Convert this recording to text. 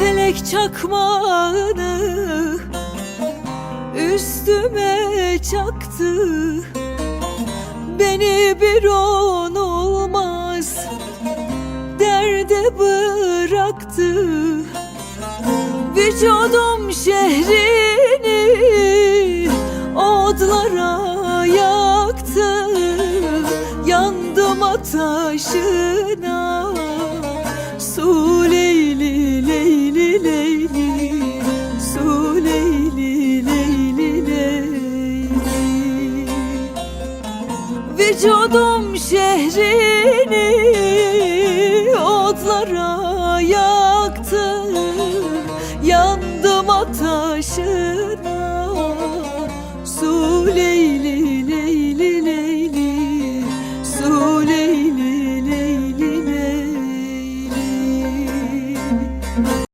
felek çakmağını Üstüme çaktı. Beni bir on olmaz Derde bıraktı. Vücudum şehrini Odlara yaktı. Yandım ateşine Vücudum şehrini Otlara yaktı. Yandım ateşine